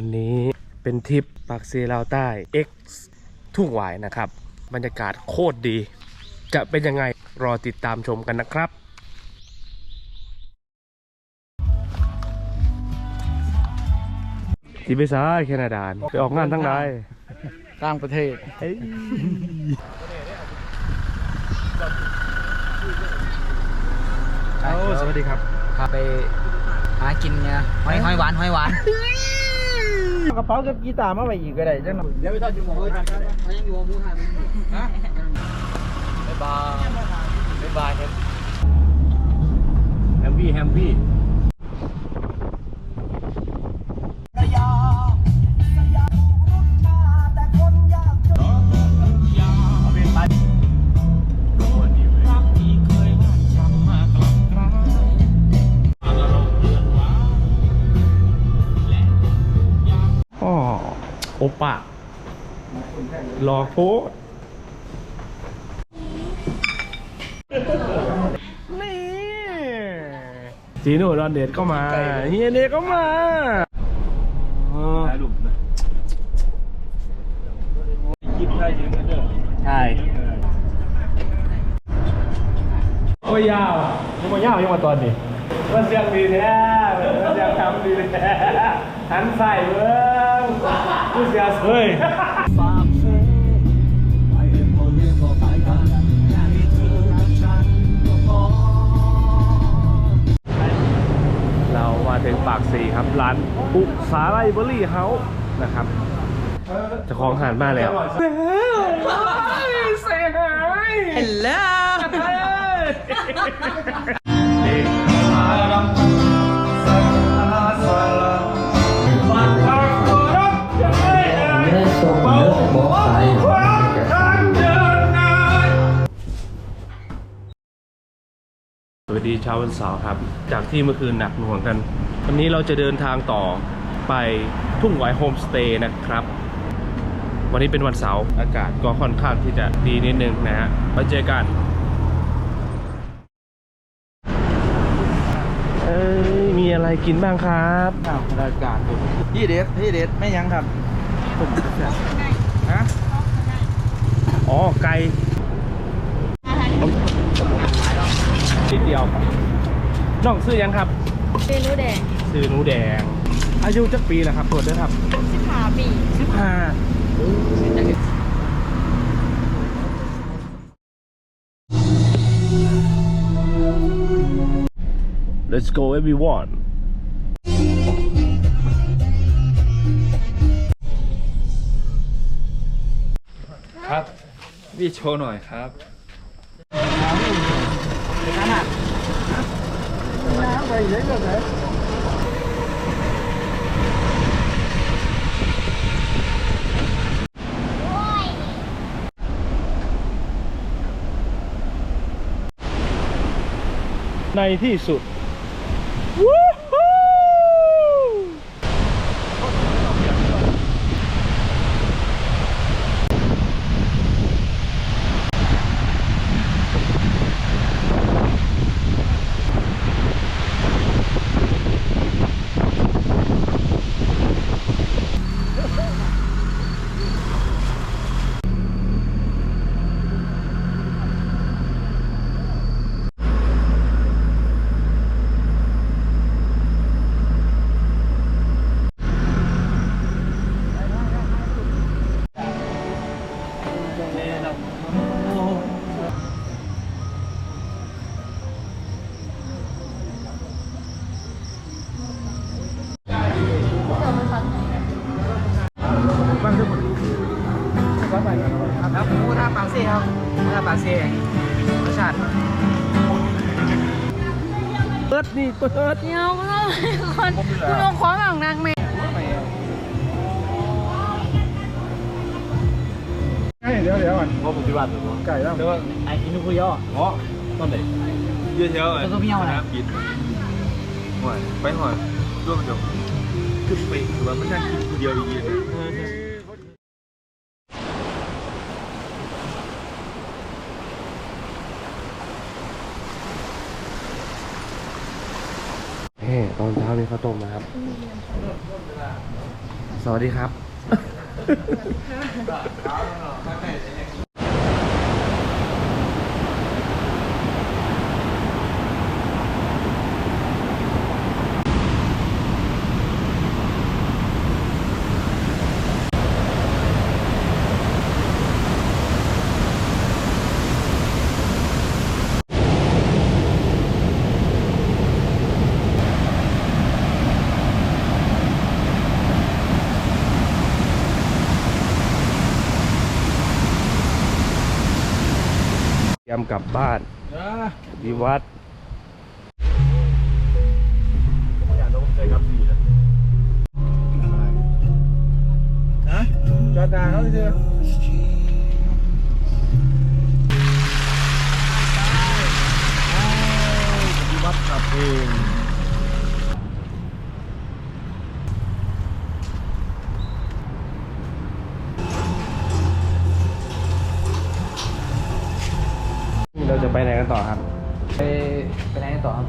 วันนี้เป็นทริปปากเซลาวใต้ X ทุ่งหวายนะครับ บรรยากาศโคตรดี จะเป็นยังไงรอติดตามชมกันนะครับที่ไปซ้ายแคนาดาไปออกงานทั้งใดต่างประเทศเอ้ยเอาสวัสดีครับพาไปหากินเนี่ยหอยหอยหวานหอยหวาน กระเป๋ากับกีตาร์มาไว้อีกก็ได้จังหน่อยเดี๋ยวไปทอดจุ่มหอยเขายังอยู่มูทานฮะบ๊ายบายบ๊ายบายครับแฮมปี้แฮมปี้ โอปะรอโคตรนี่จีโน่ดอนเดดก็มาเฮียเดก็มาอ๋อใช่โอ้ยยาวยังมายาวยังมาตอนนี้มันเสียงดีแท้มันเสียงทำดีแท้หันใส่เบิ้งผู้เสีย เฮ้ยเรามาถึงปากสีครับ ร้านอุสาไลเบอรี่เฮาส์นะครับเจะของอาหารมาแล้ว เช้าวันเสาร์ครับ จากที่เมื่อคืนหนักหน่วงกัน วันนี้เราจะเดินทางต่อไปทุ่งหวายโฮมสเตย์นะครับ วันนี้เป็นวันเสาร์อากาศก็ค่อนข้างที่จะดีนิดนึงนะฮะไว้เจอกันเอ้ยมีอะไรกินบ้างครับข้าวรายการพี่เด็ดพี่เด็ดไม่ยั้งครับผมฮะอ๋อไก่ นิดเดียวน้องซื้อยังครับ เมนูแดงซื้อหนูแดง อายุจักปีแล้วครับตรวจด้วยครับสิบหาปีสิบห้า Let's go everyone ครับ พี่โชว์หน่อยครับ ในที่สุดวู้ หมูท่าปากเซ่รสชาติเปิดนี่เปิดเดี๋ยวคุณต้องคนคุณลงของหลังนางแม่เดี๋ยวเดี๋ยวก่อนว่าผมที่บ้านหรือเปล่าไก่แล้วแต่ว่าไอ้กินนุกุยออ๋อตอนไหนเยอะเชียวไอ้แล้วก็เมี่ยวนะกินหอยไปหอยร่วมเดี๋ยวขึ้นไปหรือว่าไม่นั่งกินคนเดียวอีกเย็นนะ นี่ ตอนเช้ามี ข้าวต้มนะครับ สวัสดีครับ มกลับบ้านที่วัดอยากลงใจกับสีนะฮะจอดด่าเขาเถอะที่วัดขับเอง เราจะไปไหนกันต่อครับ ไปไปไหนต่อครับ